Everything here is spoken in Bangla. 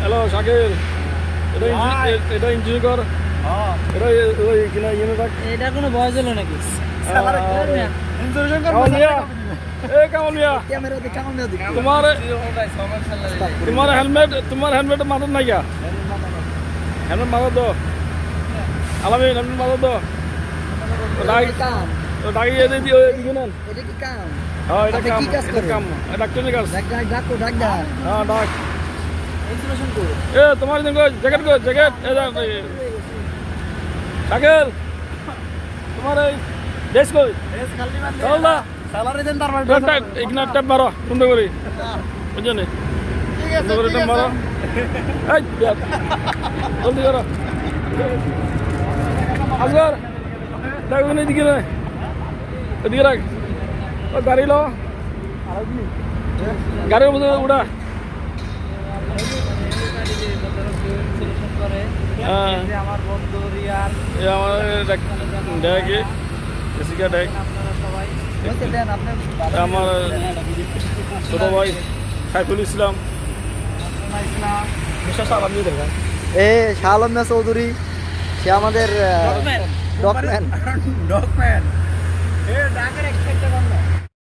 হ্যালো শাকিল। এটা এটা ইঞ্জিন কর। এটা ওই কিনা ইয়ে এটা কোনো বয়স হলো নাকি? তোমার হেলমেট তোমার হেলমেট মাথার নাই হেলমেট মাথার দো হেলমেট দো ডাকি কাম দিয়ে এদিকে নেন এটা কি কাম? হ্যাঁ এটা কাম কি কাজ এটা কাম। এটা কাজ। ডাক ডাক ডাক ডাক ডাক। হ্যাঁ ডাক। এ তোমার দিন জ্যাকেট কো জ্যাকেট এ যা শাকিল তোমার এই ড্রেস কই? চল না স্যালারি দেন তারপর ট্যাপ এখানে ট্যাপ মারো সুন্দর করে। বুঝছ ঠিক আছে সুন্দর করে মারো। এই জলদি করো। আসগর দেখ এদিকে নে এদিকে রাখ। ও গাড়ি লো। গাড়ির মধ্যে উড়া। হ্যাঁ। আমার বন্ধু রিয়ার দেখ। দেখ ছোট ভাই সাইফুল ইসলাম। এ শালম মিয়া চৌধুরী সে আমাদের ডকম্যান ডকম্যান ఏ డాకర్